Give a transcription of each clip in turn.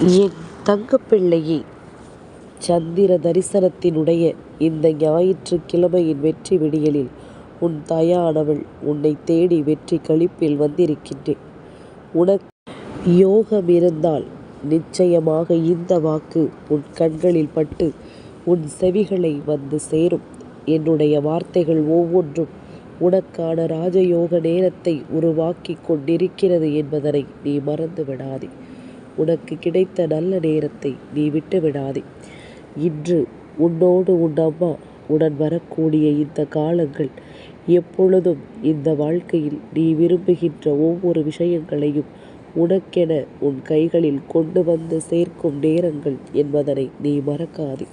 என் தங்கப்பிள்ளையே சந்திர தரிசனத்தினுடைய இந்த ஞாயிற்றுக்கிழமையின் வெற்றி விடியலில் உன் தாயானவள் உன்னைத் தேடி வெற்றி களிப்பில் வந்திருக்கின்றேன். உனக்கு யோகமிருந்தால் நிச்சயமாக இந்த வாக்கு உன் கண்களில் பட்டு உன் செவிகளை வந்து சேரும். என்னுடைய வார்த்தைகள் ஒவ்வொன்றும் உனக்கான ராஜயோக நேரத்தை உருவாக்கி கொண்டிருக்கிறது என்பதனை நீ மறந்து விடாதே. உனக்கு கிடைத்த நல்ல நேரத்தை நீ விட்டு விடாதே. இன்று உன்னோடு உன் அம்மா உடன் வரக்கூடிய இந்த காலங்கள் எப்பொழுதும் இந்த வாழ்க்கையில் நீ விரும்புகின்ற ஒவ்வொரு விஷயங்களையும் உனக்கென உன் கைகளில் கொண்டு வந்து சேர்க்கும் நேரங்கள் என்பதனை நீ மறக்காதே.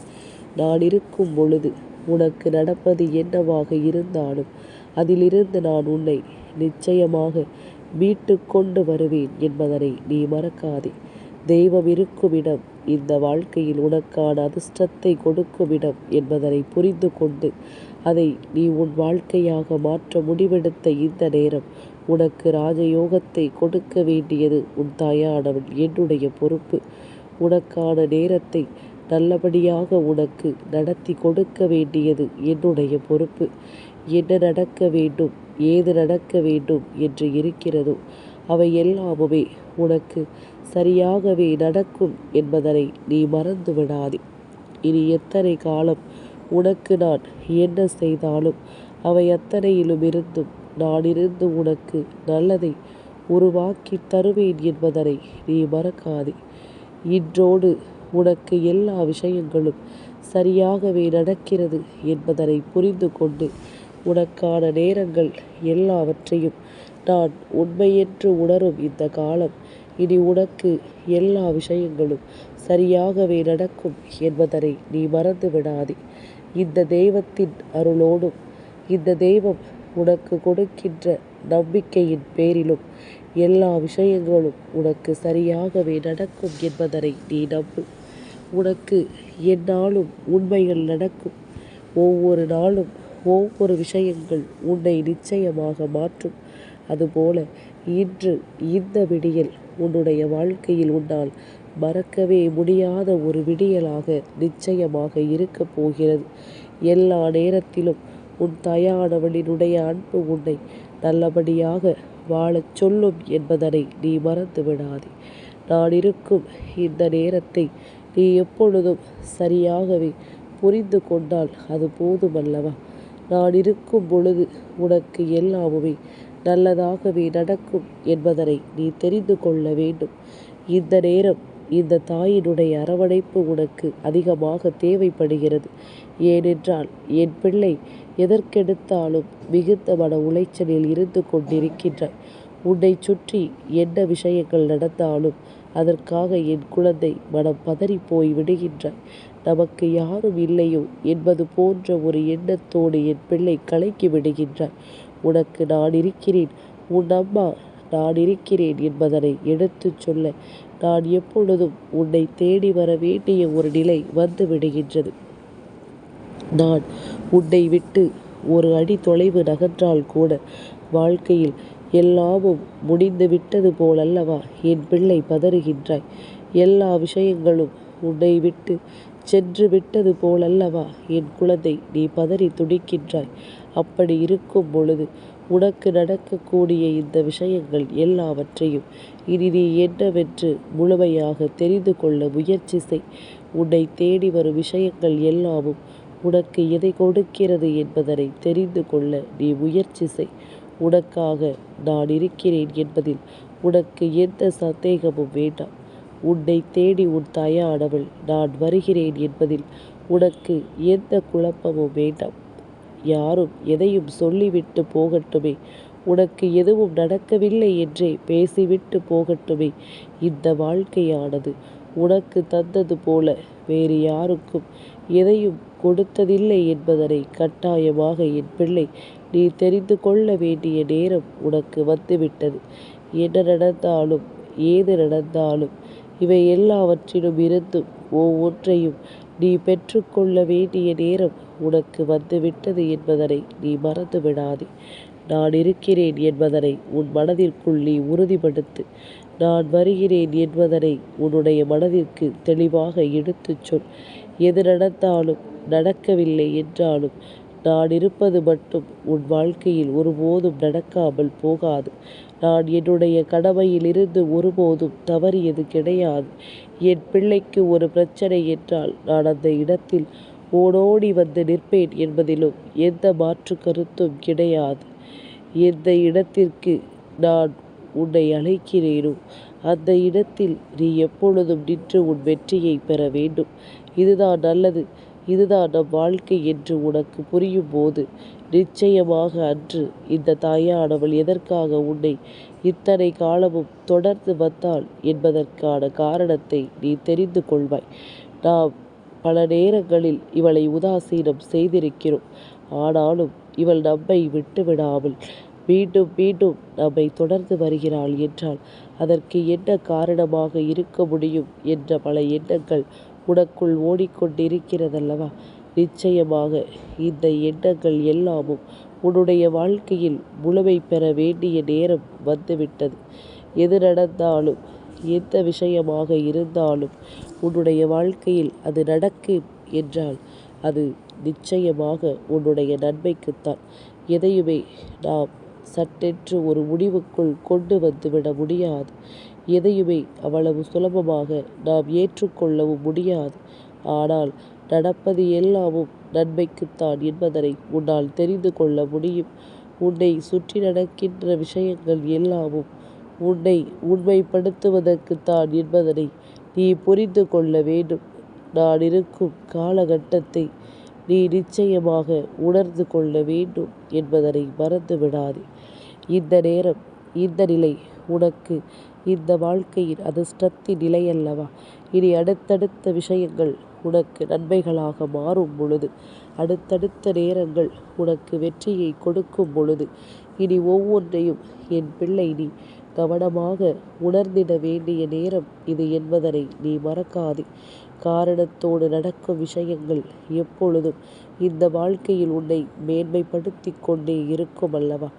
நான் இருக்கும் பொழுது உனக்கு நடப்பது என்னவாக இருந்தாலும் அதிலிருந்து நான் உன்னை நிச்சயமாக மீட்டு கொண்டு வருவேன் என்பதனை நீ மறக்காதே. தெய்வம் இருக்குமிடம் இந்த வாழ்க்கையில் உனக்கான அதிர்ஷ்டத்தை கொடுக்குமிடம் என்பதனை புரிந்து கொண்டு அதை நீ உன் வாழ்க்கையாக மாற்ற முடிவெடுத்த இந்த நேரம் உனக்கு ராஜயோகத்தை கொடுக்க வேண்டியது உன் தாயானவன் என்னுடைய பொறுப்பு. உனக்கான நேரத்தை நல்லபடியாக உனக்கு நடத்தி கொடுக்க வேண்டியது என்னுடைய பொறுப்பு. என்ன நடக்க வேண்டும் ஏது நடக்க வேண்டும் என்று இருக்கிறதோ அவை எல்லாமுமே உனக்கு சரியாகவே நடக்கும் என்பதனை நீ மறந்து விடாதே. இனி எத்தனை காலம் உனக்கு நான் என்ன செய்தாலும் அவை அத்தனையிலுமிருந்தும் நானிருந்து உனக்கு நல்லதை உருவாக்கித் தருவேன் என்பதனை நீ மறக்காதே. இன்றோடு உனக்கு எல்லா விஷயங்களும் சரியாகவே நடக்கிறது என்பதனை புரிந்து கொண்டு உனக்கான நேரங்கள் எல்லாவற்றையும் நான் உண்மையென்று உணரும் இந்த காலம் இனி உனக்கு எல்லா விஷயங்களும் சரியாகவே நடக்கும் என்பதனை நீ மறந்து விடாதே. இந்த தெய்வத்தின் அருளோடும் இந்த தெய்வம் உனக்கு கொடுக்கின்ற நம்பிக்கையின் பேரிலும் எல்லா விஷயங்களும் உனக்கு சரியாகவே நடக்கும் என்பதனை நீ நம்பு. உனக்கு எந்நாளும் உண்மைகள் நடக்கும். ஒவ்வொரு நாளும் ஒவ்வொரு விஷயங்கள் உன்னை நிச்சயமாக மாற்றும். அதுபோல இன்று இந்த விடியல் உன்னுடைய வாழ்க்கையில் உன்னால் மறக்கவே முடியாத ஒரு விடியலாக நிச்சயமாக இருக்கப் போகிறது. எல்லா நேரத்திலும் உன் தயானவனினுடைய அன்பு உன்னை நல்லபடியாக வாழச் சொல்லும் என்பதனை நீ மறந்து விடாதே. நான் இருக்கும் இந்த நேரத்தை நீ எப்பொழுதும் சரியாகவே புரிந்து கொண்டால் அது போதுமல்லவா. நான் இருக்கும் பொழுது உனக்கு எல்லாமுமே நல்லதாகவே நடக்கும் என்பதனை நீ தெரிந்து கொள்ள வேண்டும். இந்த நேரம் இந்த தாயினுடைய அரவணைப்பு உனக்கு அதிகமாக தேவைப்படுகிறது. ஏனென்றால் என் பிள்ளை எதற்கெடுத்தாலும் மிகுந்த மன உளைச்சலில் இருந்து கொண்டிருக்கின்றாய். உன்னைச் சுற்றி என்ன விஷயங்கள் நடந்தாலும் அதற்காக என் குழந்தை மனம் பதறிப் போய் விடுகின்றாய். நமக்கு யாரும் இல்லையோ என்பது போன்ற ஒரு எண்ணத்தோடு என் பிள்ளை கலைக்கி விடுகின்றாய். உனக்கு நான் இருக்கிறேன் உன் அம்மா நான் இருக்கிறேன் என்பதனை எடுத்துச் சொல்ல நான் எப்பொழுதும் உன்னை தேடி வர வேண்டிய ஒரு நிலை வந்து விடுகின்றது. நான் உன்னை விட்டு ஒரு அடி தொலைவு நகன்றால் கூட வாழ்க்கையில் எல்லாமும் முடிந்து விட்டது போலல்லவா என் பிள்ளை பதறுகின்றாய். எல்லா விஷயங்களும் உன்னை விட்டு சென்று விட்டது போலல்லவா என் குழந்தை நீ பதறி துடிக்கின்றாய். அப்படி இருக்கும் பொழுது உனக்கு நடக்கக்கூடிய இந்த விஷயங்கள் எல்லாவற்றையும் இனி நீ என்னவென்று முழுமையாக தெரிந்து கொள்ள முயற்சி செய். உன்னை தேடி வரும் விஷயங்கள் எல்லாமும் உனக்கு எதை கொடுக்கிறது என்பதனை தெரிந்து கொள்ள நீ முயற்சி செய். உனக்காக நான் இருக்கிறேன் என்பதில் உனக்கு எந்த சந்தேகமும் வேண்டாம். உன்னை தேடி உன் தாயானவள் நான் வருகிறேன் என்பதில் உனக்கு எந்த குழப்பமும் வேண்டாம். யாரும் எதையும் சொல்லிவிட்டு போகட்டுமே உனக்கு எதுவும் நடக்கவில்லை என்றே பேசிவிட்டு போகட்டுமே இந்த வாழ்க்கையானது உனக்கு தந்தது போல வேறு யாருக்கும் எதையும் கொடுத்ததில்லை என்பதனை கட்டாயமாக என் பிள்ளை நீ தெரிந்து கொள்ள வேண்டிய நேரம் உனக்கு வந்துவிட்டது. என்ன நடந்தாலும் ஏது நடந்தாலும் இவை எல்லாவற்றிலும் இருந்தும் ஒவ்வொன்றையும் நீ பெற்றுக்கொள்ள வேண்டிய நேரம் உனக்கு வந்துவிட்டது என்பதனை நீ மறந்து விடாதே. நான் இருக்கிறேன் என்பதனை உன் மனதிற்குள் நீ உறுதிப்படுத்து. நான் வருகிறேன் என்பதனை உன்னுடைய மனதிற்கு தெளிவாக எடுத்துச் சொல் எது நடந்தாலும் நடக்கவில்லை என்றாலும் நான் இருப்பது மட்டும் உன் வாழ்க்கையில் ஒருபோதும் நடக்காமல் போகாது நான் என்னுடைய கடமையிலிருந்து ஒருபோதும் தவறியது கிடையாது. என் பிள்ளைக்கு ஒரு பிரச்சனை என்றால் நான் அந்த இடத்தில் ஓடோடி வந்து நிற்பேன் என்பதிலும் எந்த மாற்று கருத்தும் கிடையாது. எந்த இடத்திற்கு நான் உன்னை அழைக்கிறேனோ அந்த இடத்தில் நீ எப்பொழுதும் நின்று உன் வெற்றியை பெற வேண்டும். இதுதான் நல்லது. இதுதான் நம் வாழ்க்கை என்று உனக்கு புரியும் போது நிச்சயமாக அன்று இந்த தாயானவள் எதற்காக உன்னை இத்தனை காலமும் தொடர்ந்து வந்தாள் என்பதற்கான காரணத்தை நீ தெரிந்து கொள்வாய். நாம் பல நேரங்களில் இவளை உதாசீனம் செய்திருக்கிறோம். ஆனாலும் இவள் நம்மை விட்டுவிடாமல் மீண்டும் மீண்டும் நம்மை தொடர்ந்து வருகிறாள் என்றால் அதற்கு என்ன காரணமாக இருக்க முடியும் என்ற பல எண்ணங்கள் உனக்குள் ஓடிக்கொண்டிருக்கிறதல்லவா? நிச்சயமாக இந்த எண்ணங்கள் எல்லாமும் உன்னுடைய வாழ்க்கையில் முழுமை பெற வேண்டிய நேரம் வந்துவிட்டது. எது நடந்தாலும் எந்த விஷயமாக இருந்தாலும் உன்னுடைய வாழ்க்கையில் அது நடக்கும் என்றால் அது நிச்சயமாக உன்னுடைய நன்மைக்குத்தான். எதையுமே நாம் சட்டென்று ஒரு முடிவுக்குள் கொண்டு வந்துவிட முடியாது. எதையுமே அவ்வளவு சுலபமாக நாம் ஏற்றுக்கொள்ளவும் முடியாது. ஆனால் நடப்பது எல்லாமும் நன்மைக்குத்தான் என்பதனை உன்னால் தெரிந்து கொள்ள முடியும். உன்னை சுற்றி நடக்கின்ற விஷயங்கள் எல்லாமும் உன்னை உண்மைப்படுத்துவதற்குத்தான் என்பதனை நீ புரிந்து கொள்ள வேண்டும். நான் இருக்கும் காலகட்டத்தை நீ நிச்சயமாக உணர்ந்து கொள்ள வேண்டும் என்பதனை மறந்து விடாதே இந்த நேரம் இந்த நிலை உனக்கு இந்த வாழ்க்கையின் அதிர்ஷ்டத்தின் நிலை அல்லவா இனி அடுத்தடுத்த விஷயங்கள் உனக்கு நன்மைகளாக மாறும் பொழுது. அடுத்தடுத்த நேரங்கள் உனக்கு வெற்றியை கொடுக்கும் பொழுது. இனி ஒவ்வொன்றையும் என் பிள்ளை நீ கவனமாக உணர்ந்திட வேண்டிய நேரம் இது என்பதனை நீ மறக்காதே. காரணத்தோடு நடக்கும் விஷயங்கள் எப்பொழுதும் இந்த வாழ்க்கையில் உன்னை மேன்மைப்படுத்தி கொண்டே இருக்கும் அல்லவா?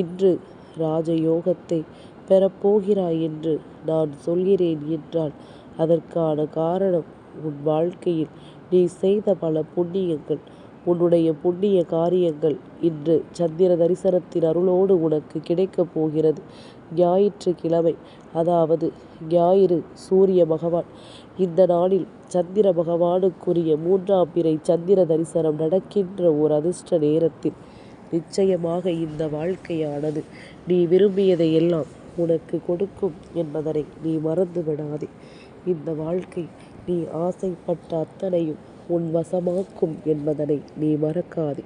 இன்று ராஜயோகத்தை பெறப்போகிறாய் என்று நான் சொல்கிறேன் என்றால் அதற்கான காரணம் உன் வாழ்க்கையில் நீ செய்த பல புண்ணியங்கள் உன்னுடைய புண்ணிய காரியங்கள் இன்று சந்திர தரிசனத்தின் அருளோடு உனக்கு கிடைக்கப் போகிறது. ஞாயிற்றுக்கிழமை அதாவது ஞாயிறு சூரிய பகவான். இந்த நாளில் சந்திர பகவானுக்குரிய மூன்றாம் பிறை சந்திர தரிசனம் நடக்கின்ற ஒரு அதிர்ஷ்ட நேரத்தில் நிச்சயமாக இந்த வாழ்க்கையானது நீ விரும்பியதை எல்லாம் உனக்கு கொடுக்கும் என்பதனை நீ மறந்து விடாதே இந்த வாழ்க்கை நீ ஆசைப்பட்ட அத்தனையும் உன் வசமாக்கும் என்பதனை நீ மறக்காதே.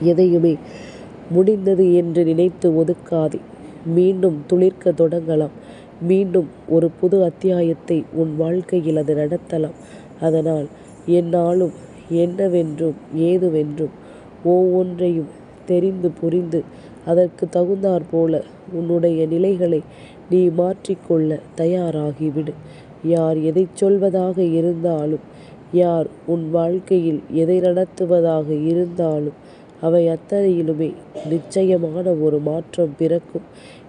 எதையுமே முடிந்தது என்று நினைத்து ஒதுக்காதே. மீண்டும் துளிர்க்க தொடங்கலாம். மீண்டும் ஒரு புது அத்தியாயத்தை உன் வாழ்க்கையில் அது நடத்தலாம். அதனால் என்னாலும் என்னவென்றும் ஏதுவென்றும் ஒவ்வொன்றையும் தெரிந்து புரிந்து அதற்கு தகுந்தாற் போல உன்னுடைய நிலைகளை நீ மாற்றிக்கொள்ள தயாராகிவிடு. யார் எதை சொல்வதாக இருந்தாலும் யார் உன் வாழ்க்கையில் எதை நடத்துவதாக இருந்தாலும் அவை அத்தனையிலுமே நிச்சயமான ஒரு மாற்றம் பிறக்கும்.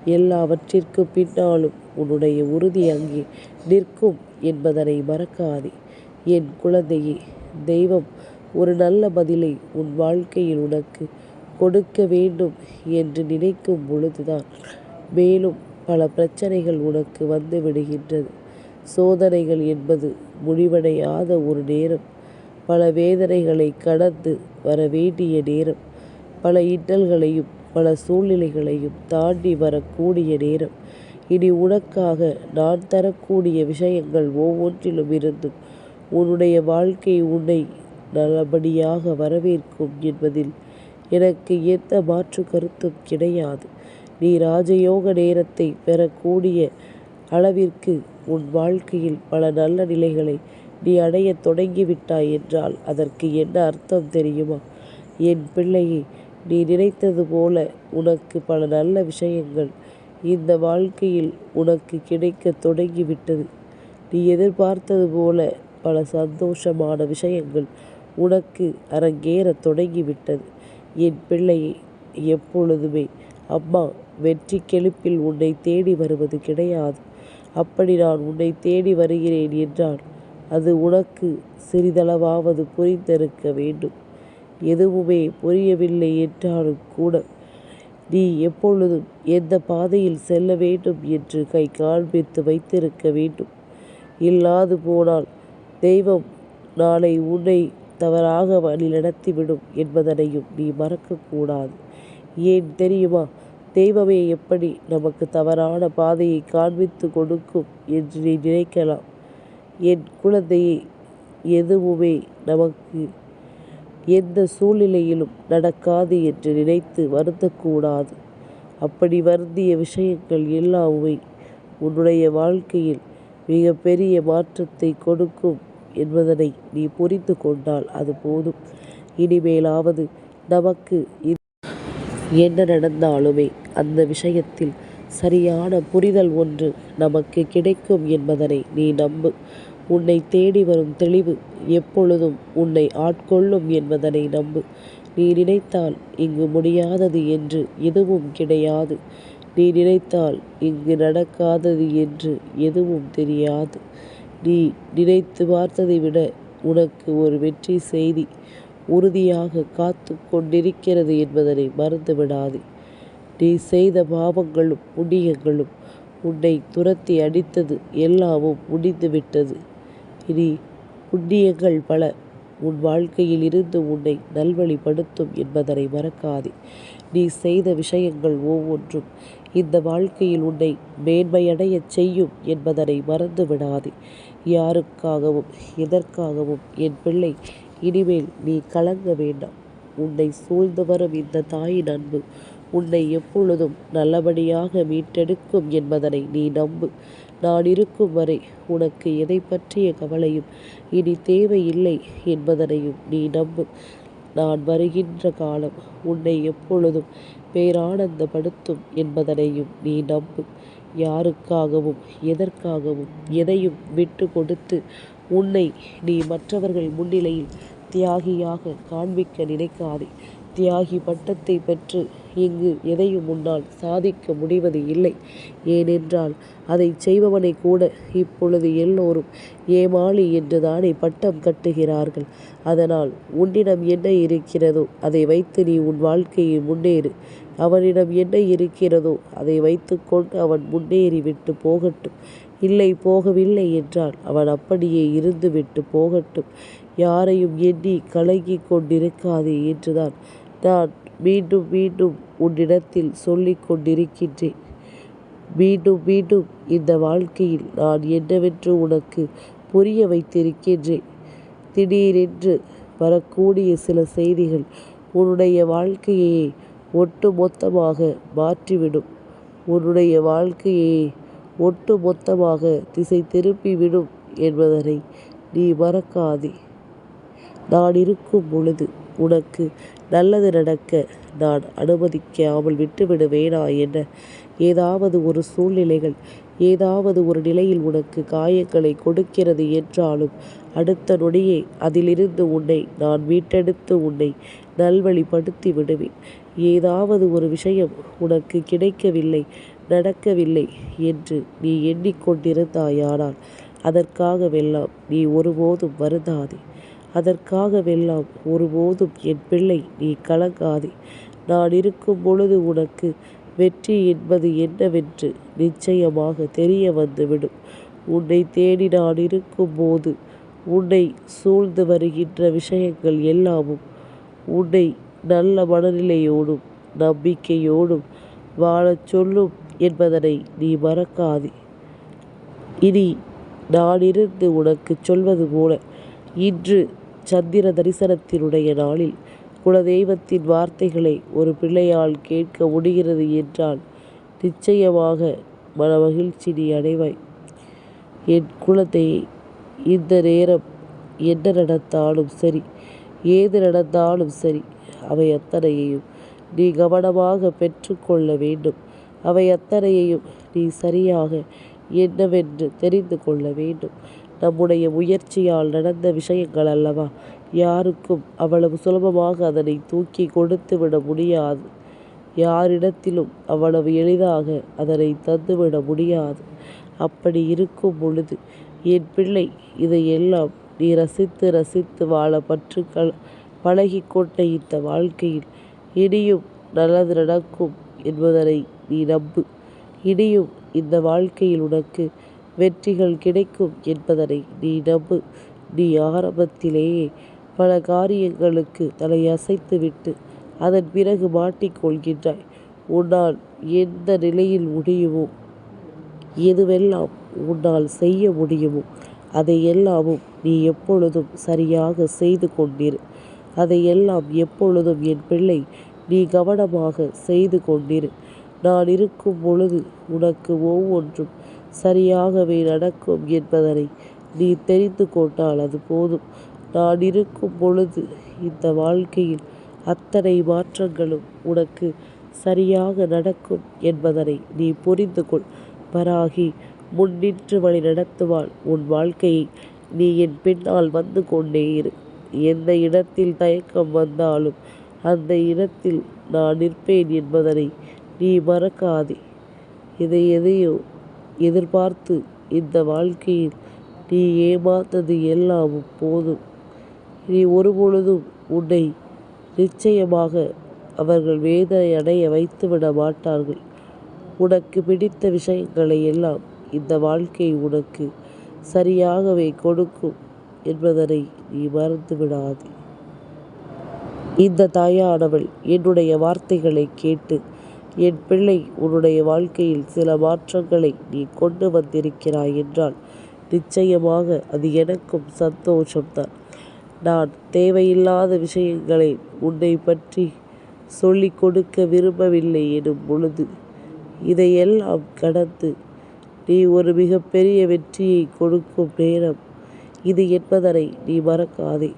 எல்லாவற்றிற்கு பின்னாலும் உன்னுடைய உறுதி அங்கே நிற்கும் என்பதனை மறக்காதே. என் குழந்தையே தெய்வம் ஒரு நல்ல பதிலை உன் வாழ்க்கையில் உனக்கு கொடுக்க வேண்டும் என்று நினைக்கும் பொழுதுதான் மேலும் பல பிரச்சனைகள் உனக்கு வந்து விடுகின்றது. சோதனைகள் என்பது முடிவடையாத ஒரு நேரம். பல வேதனைகளை கடந்து வர வேண்டிய நேரம். பல இன்னல்களையும் பல சூழ்நிலைகளையும் தாண்டி வரக்கூடிய நேரம். இனி உனக்காக நான் தரக்கூடிய விஷயங்கள் ஒவ்வொன்றிலும் இருந்தும் உன்னுடைய வாழ்க்கை உன்னை நல்லபடியாக வரவேற்கும் என்பதில் எனக்கு எந்த மாற்று கருத்தும் கிடையாது. நீ ராஜயோக நேரத்தை பெறக்கூடிய அளவிற்கு உன் வாழ்க்கையில் பல நல்ல நிலைகளை நீ அடைய தொடங்கிவிட்டாய் என்றால் அதற்கு என்ன அர்த்தம் தெரியுமா? என் பிள்ளையை நீ நினைத்தது போல உனக்கு பல நல்ல விஷயங்கள் இந்த வாழ்க்கையில் உனக்கு கிடைக்க தொடங்கிவிட்டது. நீ எதிர்பார்த்தது போல பல சந்தோஷமான விஷயங்கள் உனக்கு அரங்கேற தொடங்கிவிட்டது. என் பிள்ளையை எப்பொழுதுமே அம்மா வெற்றி கெழுப்பில் உன்னை தேடி வருவது கிடையாது. அப்படி நான் உன்னை தேடி வருகிறேன் என்றால் அது உனக்கு சிறிதளவாவது புரிந்திருக்க வேண்டும். எதுவுமே புரியவில்லை என்றாலும் கூட நீ எப்பொழுதும் எந்த பாதையில் செல்ல வேண்டும் என்று கை காண்பித்து வைத்திருக்க வேண்டும். இல்லாது போனால் தெய்வம் நாளை உன்னை தவறாக வழி நடத்திவிடும் என்பதனையும் நீ மறக்கக்கூடாது. ஏன் தெரியுமா? தெய்வமே எப்படி நமக்கு தவறான பாதையை காண்பித்து கொடுக்கும் என்று நீ நினைக்கலாம். என் குழந்தையை எதுவுமே நமக்கு எந்த சூழ்நிலையிலும் நடக்காது என்று நினைத்து வருந்தக்கூடாது. அப்படி வருந்திய விஷயங்கள் எல்லாமே உன்னுடைய வாழ்க்கையில் மிக பெரிய மாற்றத்தை கொடுக்கும் என்பதனை நீ புரிந்து கொண்டால் அது போதும். இனிமேலாவது நமக்கு என்ன நடந்தாலுமே அந்த விஷயத்தில் சரியான புரிதல் ஒன்று நமக்கு கிடைக்கும் என்பதனை நீ நம்பு. உன்னை தேடி வரும் தெளிவு எப்பொழுதும் உன்னை ஆட்கொள்ளும் என்பதனை நம்பு. நீ நினைத்தால் இங்கு முடியாதது என்று எதுவும் கிடையாது. நீ நினைத்தால் இங்கு நடக்காதது என்று எதுவும் தெரியாது. நீ நினைத்து பார்த்ததை விட உனக்கு ஒரு வெற்றி செய்தி. உறுதியாக காத்து கொண்டிருக்கிறது என்பதனை மறந்துவிடாதே. நீ செய்த பாவங்களும் புண்ணியங்களும் உன்னை துரத்தி அடித்தது எல்லாமும் முடிந்துவிட்டது. இனி புண்ணியங்கள் பல உன் வாழ்க்கையில் இருந்து உன்னை நல்வழிப்படுத்தும் என்பதனை மறக்காதே. நீ செய்த விஷயங்கள் ஒவ்வொன்றும் இந்த வாழ்க்கையில் உன்னை மேன்மையடைய செய்யும் என்பதனை மறந்து விடாதே யாருக்காகவும் எதற்காகவும் என் பிள்ளை இனிமேல் நீ கலங்க வேண்டாம். உன்னை சூழ்ந்து வரும் இந்த தாயின் அன்பு உன்னை எப்பொழுதும் நல்லபடியாக மீட்டெடுக்கும் என்பதனை நீ நம்பு. நான் இருக்கும் வரை உனக்கு எதை பற்றிய கவலையும் இனி தேவையில்லை என்பதனையும் நீ நம்பு. நான் வருகின்ற காலம் உன்னை எப்பொழுதும் பேரானந்தப்படுத்தும் என்பதனையும் நீ நம்பு. யாருக்காகவும் எதற்காகவும் எதையும் விட்டு கொடுத்து உன்னை நீ மற்றவர்கள் முன்னிலையில் தியாகியாக காண்பிக்க நினைக்காதே. தியாகி பட்டத்தை பெற்று இங்கு எதையும் உன்னால் சாதிக்க முடிவது இல்லை. ஏனென்றால் அதை செய்பவனை கூட இப்பொழுது எல்லோரும் ஏமாளி என்றுதானே பட்டம் கட்டுகிறார்கள். அதனால் உன்னிடம் என்ன இருக்கிறதோ அதை வைத்து நீ உன் வாழ்க்கையை முன்னேறு. அவனிடம் என்ன இருக்கிறதோ அதை வைத்துக்கொண்டு அவன் முன்னேறி விட்டு போகட்டும். இல்லை போகவில்லை என்றால் அவன் அப்படியே இருந்துவிட்டு போகட்டும். யாரையும் எண்ணி கலங்கிக் கொண்டிருக்காதே என்றுதான் நான் மீண்டும் மீண்டும் உன்னிடத்தில் சொல்லிக் கொண்டிருக்கின்றேன். மீண்டும் மீண்டும் இந்த வாழ்க்கையில் நான் என்னவென்று உனக்கு புரிய வைத்திருக்கின்றேன். திடீரென்று வரக்கூடிய சில செய்திகள் உன்னுடைய வாழ்க்கையை ஒட்டு மொத்தமாக மாற்றிவிடும். உன்னுடைய வாழ்க்கையை ஒட்டு மொத்தமாக திசை திருப்பிவிடும் என்பதனை நீ மறக்காதே. நான் இருக்கும் பொழுது உனக்கு நல்லது நடக்க நான் அனுமதிக்காமல் விட்டுவிடுவேனா என ஏதாவது ஒரு சூழ்நிலைகள் ஏதாவது ஒரு நிலையில் உனக்கு காயங்களை கொடுக்கிறது என்றாலும் அடுத்த நொடியே அதிலிருந்து உன்னை நான் மீட்டெடுத்து உன்னை நல்வழிப்படுத்தி விடுவேன். ஏதாவது ஒரு விஷயம் உனக்கு கிடைக்கவில்லை நடக்கவில்லை என்று நீ எண்ணிக்கொண்டிருந்தாயானால் அதற்காகவெல்லாம் நீ ஒருபோதும் வருந்தாதே. அதற்காகவெல்லாம் ஒருபோதும் என் பிள்ளை நீ கலங்காதே. நான் இருக்கும் பொழுது உனக்கு வெற்றி என்பது என்னவென்று நிச்சயமாக தெரிய வந்துவிடும். உன்னை தேடி நான் இருக்கும்போது உன்னை சூழ்ந்து வருகின்ற விஷயங்கள் எல்லாமும் உன்னை நல்ல மனநிலையோடும் நம்பிக்கையோடும் வாழச் சொல்லும் என்பதனை நீ மறக்காதே. இனி நான் இருந்து உனக்கு சொல்வது போல இன்று சந்திர தரிசனத்தினுடைய நாளில் குலதெய்வத்தின் வார்த்தைகளை ஒரு பிள்ளையால் கேட்க முடிகிறது என்றால் நிச்சயமாக மன மகிழ்ச்சி நீ அடைவாய். என் குலத்தை இந்த நேரம் என்ன நடந்தாலும் சரி ஏது நடந்தாலும் சரி அவை அத்தனையையும் நீ கவனமாக பெற்றுக்கொள்ள வேண்டும். அவை அத்தனையையும் நீ சரியாக என்னவென்று தெரிந்து கொள்ள வேண்டும். நம்முடைய முயற்சியால் நடந்த விஷயங்கள் அல்லவா? யாருக்கும் அவ்வளவு சுலபமாக அதனை தூக்கி கொடுத்து விட முடியாது. யாரிடத்திலும் அவ்வளவு எளிதாக அதனை தந்துவிட முடியாது. அப்படி இருக்கும் பொழுது என் பிள்ளை இதையெல்லாம் நீ ரசித்து ரசித்து வாழ பற்று பழகிக்கொண்ட இந்த வாழ்க்கையில் இனியும் நல்லது நடக்கும் என்பதனை நீ நம்பு. இனியும் இந்த வாழ்க்கையில் உனக்கு வெற்றிகள் கிடைக்கும் என்பதனை நீ நம்பு. நீ ஆரம்பத்திலேயே பல காரியங்களுக்கு தலையசைத்துவிட்டு அதன் பிறகு மாட்டிக்கொள்கின்றாய் உன்னால் எந்த நிலையில் முடியுமோ எதுவெல்லாம் உன்னால் செய்ய முடியுமோ அதையெல்லாமும் நீ எப்பொழுதும் சரியாக செய்து கொண்டிரு. அதையெல்லாம் எப்பொழுதும் என் பிள்ளை நீ கவனமாக செய்து கொண்டிரு. நான் இருக்கும் பொழுது உனக்கு ஒவ்வொன்றும் சரியாகவே நடக்கும் என்பதனை நீ தெரிந்து கொண்டால் அது போதும். நான் இருக்கும் பொழுது இந்த வாழ்க்கையில் அத்தனை மாற்றங்களும் உனக்கு சரியாக நடக்கும் என்பதனை நீ புரிந்து கொள். வராகி முன்னின்று வழி நடத்துவாள் உன் வாழ்க்கையை. நீ என் பின்னால் வந்து கொண்டே இரு. எந்த இடத்தில் தயக்கம் வந்தாலும் அந்த இடத்தில் நான் நிற்பேன் என்பதனை நீ மறக்காதே. எதை எதையோ எதிர்பார்த்து இந்த வாழ்க்கையில் நீ ஏமாந்தது எல்லாமும் போதும். இனி ஒருபொழுதும் உன்னை நிச்சயமாக அவர்கள் வேதனை அடைய வைத்துவிட மாட்டார்கள். உனக்கு பிடித்த விஷயங்களை எல்லாம் இந்த வாழ்க்கை உனக்கு சரியாகவே கொடுக்கும் என்பதனை நீ மறந்து விடாதே. இந்த தாயானவள் என்னுடைய வார்த்தைகளை கேட்டு என் பிள்ளை உன்னுடைய வாழ்க்கையில் சில மாற்றங்களை நீ கொண்டு வந்திருக்கிறாய் என்றால் நிச்சயமாக அது எனக்கும் சந்தோஷம்தான். நான் தேவையில்லாத விஷயங்களை உன்னை பற்றி சொல்லிக் கொடுக்க விரும்பவில்லை எனும் பொழுது இதையெல்லாம் கடந்து நீ ஒரு மிகப்பெரிய வெற்றியை கொடுக்கும் நேரம் இது என்பதனை நீ மறக்காதே.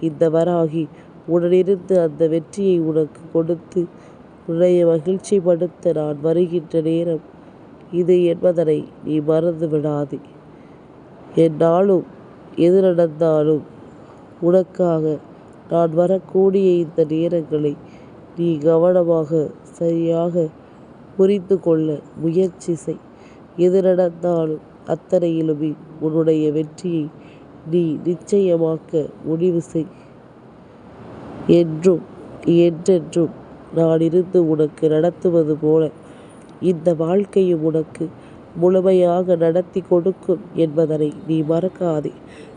இந்த வராகி உடனிருந்து அந்த வெற்றியை உனக்கு கொடுத்து உன்னை மகிழ்ச்சிப்படுத்த நான் வருகின்ற நேரம் இது என்பதனை நீ மறந்து விடாதே. எந்நாளும் எது நடந்தாலும் உனக்காக நான் வரக்கூடிய இந்த நேரங்களை நீ கவனமாக சரியாக புரிந்து கொள்ள முயற்சி செய். எது நடந்தாலும் அத்தனையிலுமே உன்னுடைய வெற்றியை நீ நிச்சயமாக்க முடிவு செய். என்றும் என்றென்றும் நான் இருந்து உனக்கு நடத்துவது போல இந்த வாழ்க்கையும் உனக்கு முழுமையாக நடத்தி கொடுக்கும் என்பதனை நீ மறக்காதே.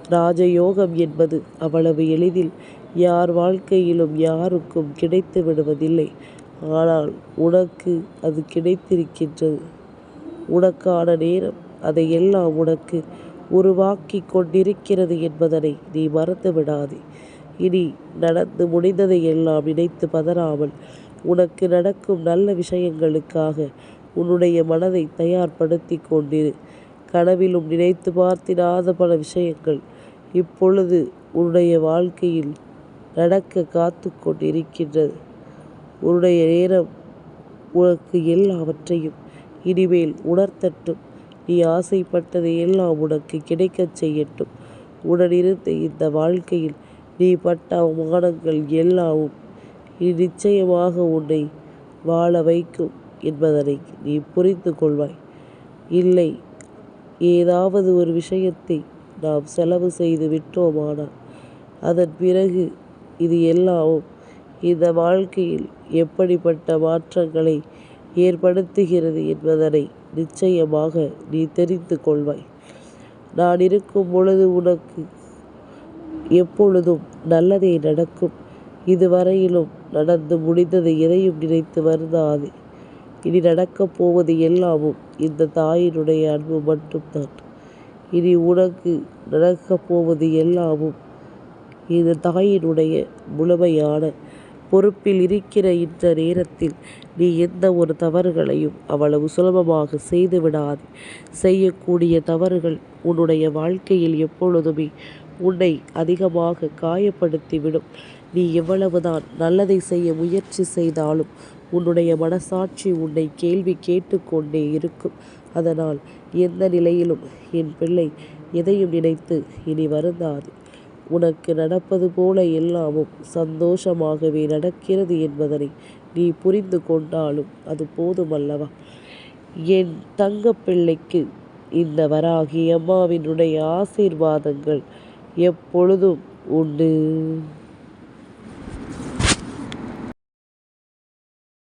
ராஜயோகம் என்பது அவ்வளவு எளிதில் யார் வாழ்க்கையிலும் யாருக்கும் கிடைத்து விடுவதில்லை. ஆனால் உனக்கு அது கிடைத்திருக்கின்றது. உனக்கான நேரம் அதையெல்லாம் உனக்கு உருவாக்கி கொண்டிருக்கிறது என்பதனை நீ மறந்து விடாதே. இனி நடந்து முடிந்ததை எல்லாம் நினைத்து பதறாமல் உனக்கு நடக்கும் நல்ல விஷயங்களுக்காக உன்னுடைய மனதை தயார்படுத்தி கொண்டிரு. கனவிலும் நினைத்து பார்த்திராத பல விஷயங்கள் இப்பொழுது உன்னுடைய வாழ்க்கையில் நடக்க காத்து கொண்டிருக்கின்றது. உன்னுடைய நேரம் உனக்கு எல்லாவற்றையும் இனிமேல் உணர்த்தட்டும். நீ ஆசைப்பட்டதை எல்லாம் உனக்கு கிடைக்கச் செய்யட்டும். உடனிருந்து இந்த வாழ்க்கையில் நீ பட்ட அவமானங்கள் எல்லாவும் நிச்சயமாக உன்னை வாழ வைக்கும் என்பதனை நீ புரிந்து கொள்வாய். இல்லை ஏதாவது ஒரு விஷயத்தை நாம் செலவு செய்து விட்டோமானால் அதன் பிறகு இது எல்லாமும் இந்த வாழ்க்கையில் எப்படிப்பட்ட மாற்றங்களை ஏற்படுத்துகிறது என்பதனை நிச்சயமாக நீ தெரிந்து கொள்வாய். நான் இருக்கும் பொழுது உனக்கு எப்பொழுதும் நல்லதே நடக்கும். இதுவரையிலும் நடந்து முடிந்ததை எதையும் நினைத்து வருந்தாதே. இனி நடக்கப் போவது எல்லாமும் இந்த தாயினுடைய அன்பு மட்டும்தான். இனி உனக்கு நடக்கப் போவது எல்லாமும் இந்த தாயினுடைய முழுமையான பொறுப்பில் இருக்கிற இந்த நேரத்தில் நீ எந்த ஒரு தவறுகளையும் அவ்வளவு சுலபமாக செய்துவிடாது செய்யக்கூடிய தவறுகள் உன்னுடைய வாழ்க்கையில் எப்பொழுதுமே உன்னை அதிகமாக காயப்படுத்திவிடும். நீ எவ்வளவுதான் நல்லதை செய்ய முயற்சி செய்தாலும் உன்னுடைய மனசாட்சி உன்னை கேள்வி கேட்டுக்கொண்டே இருக்கும். அதனால் எந்த நிலையிலும் என் பிள்ளை எதையும் நினைத்து இனி வருந்தாது உனக்கு நடப்பது போல எல்லாமும் சந்தோஷமாகவே நடக்கிறது என்பதனை நீ புரிந்து கொண்டாலும் அது போதுமல்லவா என் தங்க பிள்ளைக்கு இந்த வராகி அம்மாவினுடைய ஆசீர்வாதங்கள் எப்பொழுதும் உண்டு.